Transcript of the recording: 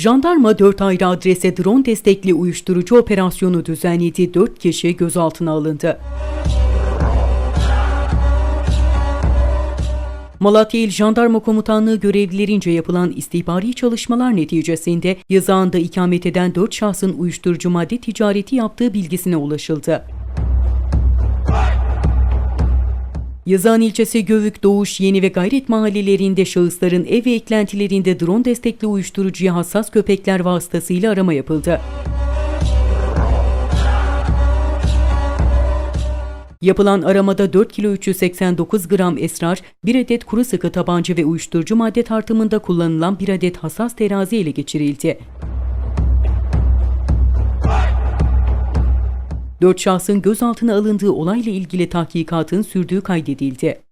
Jandarma 4 ayrı adrese drone destekli uyuşturucu operasyonu düzenledi. 4 kişi gözaltına alındı. Malatya İl Jandarma Komutanlığı görevlilerince yapılan istihbari çalışmalar neticesinde yazağında ikamet eden 4 şahsın uyuşturucu madde ticareti yaptığı bilgisine ulaşıldı. Yazan ilçesi Gövük, Doğuş, Yeni ve Gayret mahallelerinde şahısların ev ve eklentilerinde drone destekli uyuşturucuya hassas köpekler vasıtasıyla arama yapıldı. Yapılan aramada 4 kilo 389 gram esrar, 1 adet kuru sıkı tabanca ve uyuşturucu madde tartımında kullanılan 1 adet hassas terazi ele geçirildi. 4 şahsın gözaltına alındığı olayla ilgili tahkikatın sürdüğü kaydedildi.